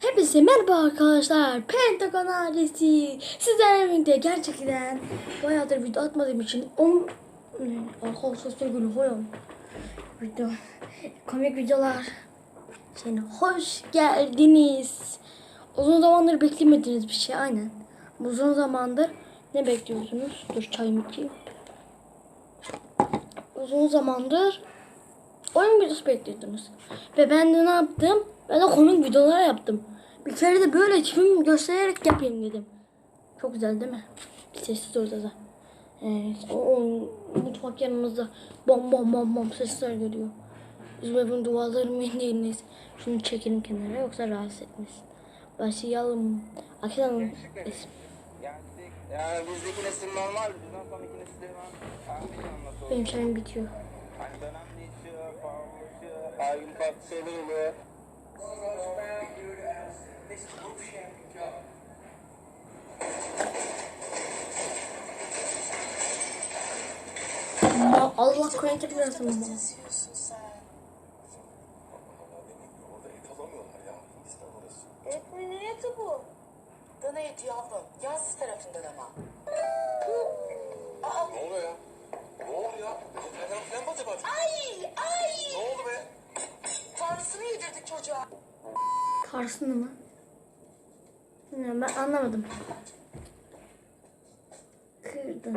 Hepinize merhaba arkadaşlar. Pentagon ailesi. Sizlerle birlikte gerçekten bayağıdır video atmadığım için 10 arkadaşlar sevgili hoyam. Video komik videolar. Şeyine hoş geldiniz. Uzun zamandır beklemediğiniz bir şey aynen. Uzun zamandır ne bekliyorsunuz? Dur çayımı içeyim. Uzun zamandır oyun videosu bekliyordunuz. Ve ben de ne yaptım? Ben de komik videolar yaptım. Bir kere de böyle film göstererek yapayım dedim. Çok güzel değil mi? Bir sessiz odada. Evet. O, o mutfak yanımızda bom bom bom bom sesler geliyor. Bizim evin duvarları mı değiliz. Şunu çekelim kenara yoksa rahatsız etmesin. Başlayalım. Es- Geldik. Yani bizdeki nesil normal, bizden sonraki nesil anlatıyor. Benim çayım bitiyor. Hani dönem değişiyor, pahalılaşıyor, her gün farklı şeyler oluyor. Ya Allah Kur'an tekrar mı? Karşısında mı? Bilmiyorum ben anlamadım. Kırdın.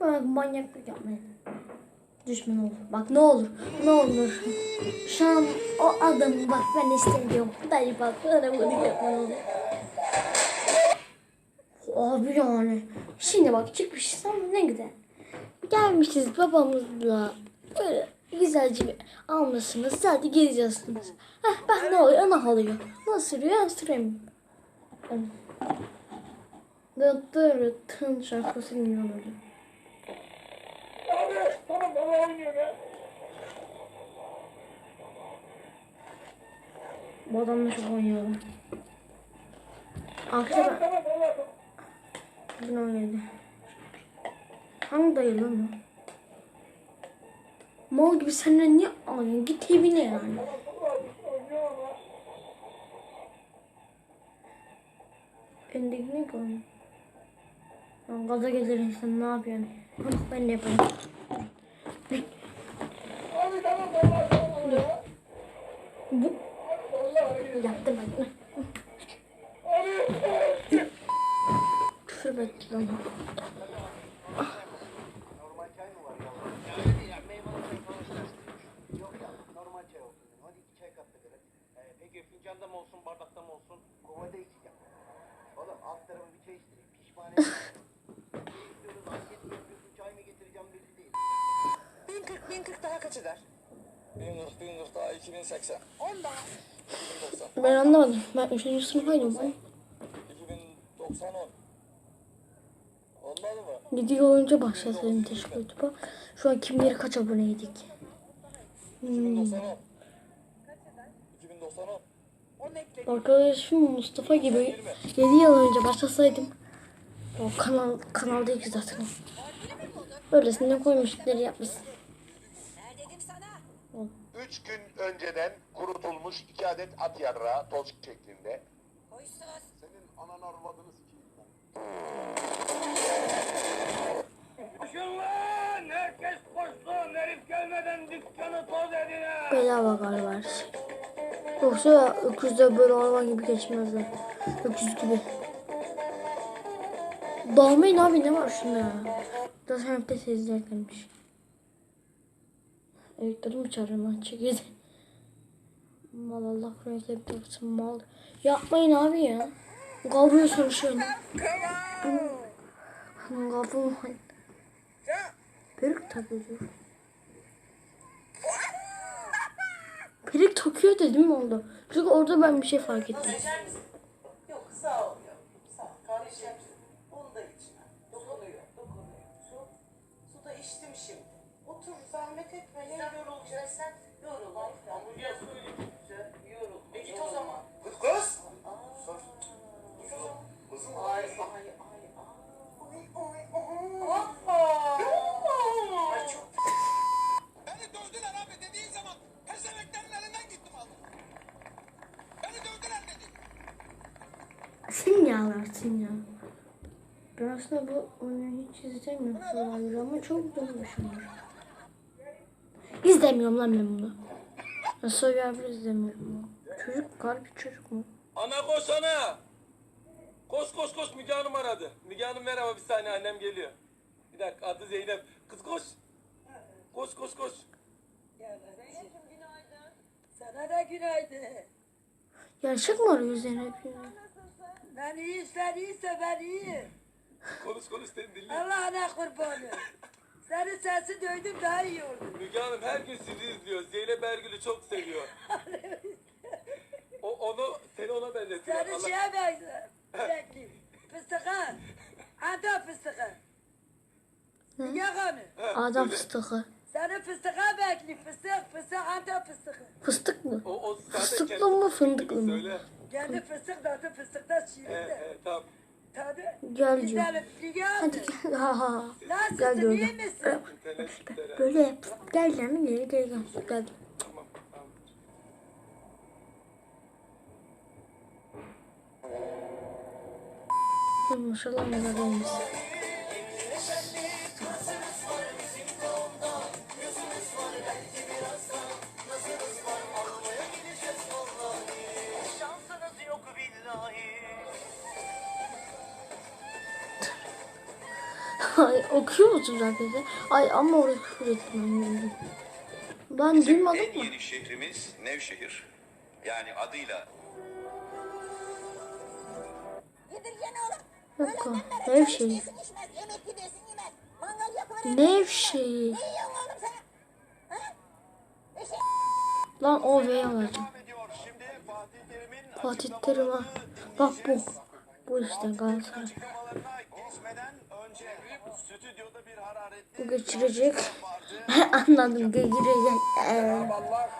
Bak manyaklık yapmayın. Düşman olur. Bak ne olur. Ne olur. Şu an o adamı bak ben istemiyorum. Dayı bak bunu yapma ne olur. Abi yani. Şimdi bak çıkmışız ama ne güzel. Gelmişiz babamızla. Böyle güzelce bir almışsınız. Hadi gezeceksiniz. Heh bak ne oluyor? Ana oluyor. Nasıl sürüyor? Süremiyorum. Dıttı tın şarkısı dinliyorlardı. Bu adamla çok oynuyorum. Arkadaşlar ben... Bugün oynadı. Hangi dayı lan o? Mal gibi seninle niye oynuyorsun? Git evine yani. Elindeki ne koyuyorsun? Lan gaza gelir insan ne yapıyorsun? Ben de yaparım. Bu... Yaptım ben. Küfür etti lan. Yok ya, normal çay olsun. Hadi iki çay kattık hele. Ee, peki fincanda mı olsun, bardakta mı olsun? Kovada içeceğim. Oğlum alt tarafı bir çay içtireyim, pişman etme. İstiyoruz, anket mi yapıyorsun, çay mı getireceğim belli değil. 1040 1040 daha kaç eder? 1040, 1040 daha 2080. 10 daha. 2090. Ben anlamadım. Ben 3. sınıftaydım ben. 2090 10. Olmadı mı? Video önce başlasaydım teşekkür ederim. Şu an kim bilir kaç aboneydik. Hmm. 2090 10. 2090 10. 10 ekle. Arkadaşım Mustafa gibi 7 yıl önce başlasaydım o kanal kanalda iki zaten. Böylesine koymuşları yapmışsın. 3 gün önceden kurutulmuş 2 adet at yarrağı toz şeklinde. Senin anan arvadını sikeyim ben. Koşun lan! Herkes koşsun! Herif gelmeden dükkanı toz edin ha! Bedava galiba şey. Yoksa öküzde böyle hayvan gibi geçmezler. Öküz gibi. Dalmayın abi ne var şunda ya. Hep de sezler gelmiş. Mi çağırıyorum lan çekildi. Mal Allah kurayla bir tapsın mal. Yapmayın abi ya. Kavuruyorsun şöyle. Kavurmayın. Peruk takıyor. Peruk takıyor dedim mi oldu? Çünkü orada ben bir şey fark ettim. Yok sağ ol. Sağ ol. Misin? Onu da iç. Dokunuyor. Dokunuyor. Su. Su da içtim şimdi. Otur zahmet etme. Ya yorulacaksan yorul. Hamburger söyleyeyim. Yorul. E git o zaman. Kız kız! Aa. Kızım Ay ay ay. Ay ay ay. Hoppa. Ağlarsın ya. Ben aslında bu oyunu hiç izlemiyorum ama çok duymuşumdur. İzlemiyorum lan ben bunu. Ben Survivor izlemiyorum. Çocuk garip çocuk mu? Ana koş ana. Koş koş koş Müge Hanım aradı. Müge Hanım merhaba bir saniye annem geliyor. Bir dakika adı Zeynep. Kız koş. Koş koş koş. Sana da günaydın. Gerçek mi arıyor Zeynep ya? Ben iyi, sen iyiyse ben iyiyim. Konuş konuş seni dinle. Allah'ına kurbanı. Senin sesi duydum daha iyi oldu. Müge Hanım her gün sizi izliyor. Zeynep Ergül'ü çok seviyor. o onu seni ona benzetiyor. Seni Allah- şeye benzer. Bekleyeyim. Fıstığa. Anta fıstığa. Niye kanı? Adam fıstığı. Seni fıstığa bekleyeyim. Fıstık, fıstık, anta fıstığı. Fıstık mı? O, o Fıstıklı mı, fıstığı fındıklı mı? Söyle. Kendi fıstık da fıstıkta He de. he tamam. Tadı. Gel diyor. Güzelim. Niye Hadi gel. Ha ha. Gel Nasılsın, iyi misin? İnternet. Böyle yap. Gel canım gel gel gel. Gel. Tamam tamam. Maşallah neler olmuş. Okuyor musun zaten? Ay ama oraya küfür ettim ben. Ben duymadım en mı? yeni şehrimiz Nevşehir. Yani adıyla Yok o. Nevşehir. Nevşehir. Lan o V'yi alacağım. Fatih Terim ha. Bak bu. Bu işte Galatasaray. Önce stüdyoda bir hararetli geçirecek. Anladım. Geçirecek. Ee, Allah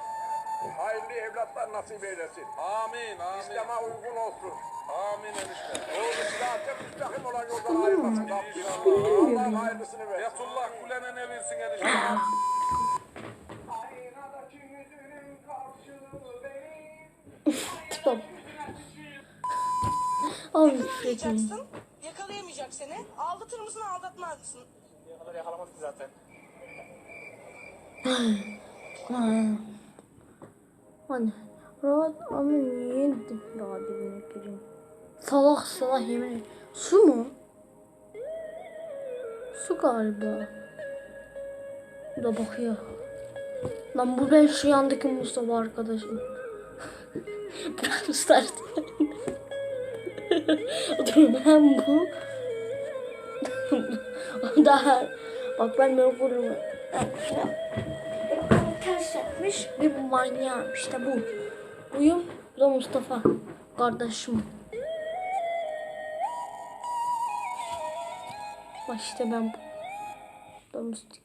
hayırlı evlatlar nasip eylesin. Amin amin. İslam'a uygun olsun. Amin enişte. Doğru sıratı müstakim olan yoldan ayırmasın mı? Rabbim. Sıkıldın mı Allah beni? hayırlısını versin. Yatullah kulene ne bilsin enişte. Tamam. Abi küfür Yakalayamayacak seni. Aldatır mısın, aldatmaz mısın? Ha. Hani rahat ama niye daha dibine gireyim. Salak salak yemin ederim. Su mu? Su galiba. Bu da bakıyor. Lan bu ben şu yandaki Mustafa arkadaşım. Brawl Stars. Dur ben bu. Daha bak ben böyle vururum. Ters yapmış bir manyağım işte bu. Buyum bu da Mustafa kardeşim. Bak işte ben bu. Da Mustik.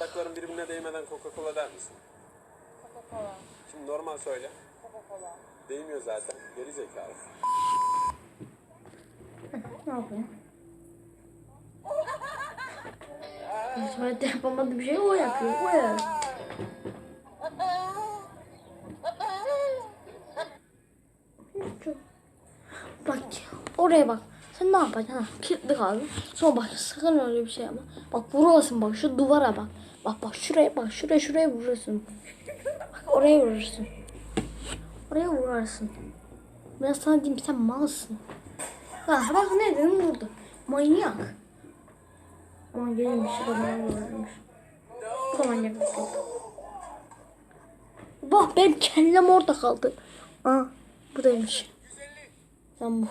Ayakların birbirine değmeden Coca-Cola der misin? Coca-Cola. Şimdi normal söyle. Coca-Cola. Değmiyor zaten. Geri zekalı. ne yapayım? Tuvalette yapamadığı bir şey o yapıyor. O ya. Bak oraya bak. Sen ne yapacaksın? Ha, kilitli kaldın. Sonra bak sakın öyle bir şey yapma. Bak vurursun bak şu duvara bak. Bak bak şuraya bak şuraya şuraya vurursun. Bak oraya vurursun. Oraya vurarsın. Ben sana diyeyim sen malsın. Ha, bak ne dedim vurdu. Manyak. Ama gelmiş vurmuş. Bu da manyak. Bak benim kellem orada kaldı. Aa buradaymış. Ben bu.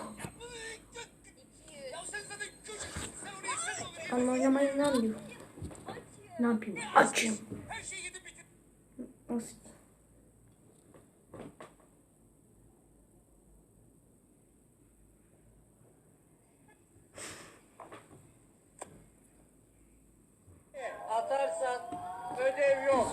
Anlayamayız ne diyor? Ne yapayım? Açım. Nasıl? Atarsan ödev yok.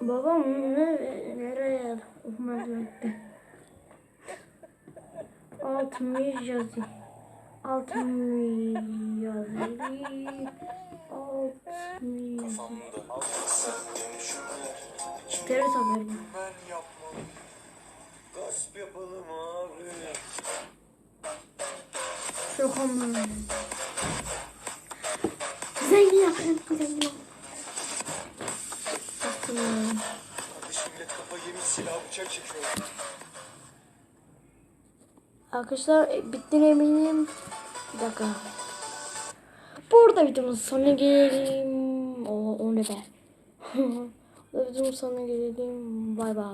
Babam ne, nereye hizmet etti? Altmış yazayım. Alt milyar. Alt milyar. Terörist haberi. Ben yapmalıyım. Gasp yapalım abi. Çok anlamlı. Zengin yapın. Zengin yapın. Kardeşim millet kafa yemiş silah bıçak çekiyor. Arkadaşlar e, bittiğine eminim. Bir dakika. Burada videomuzun sonuna gelelim. O, o ne be? Burada videomuzun sonuna gelelim. Bay bay.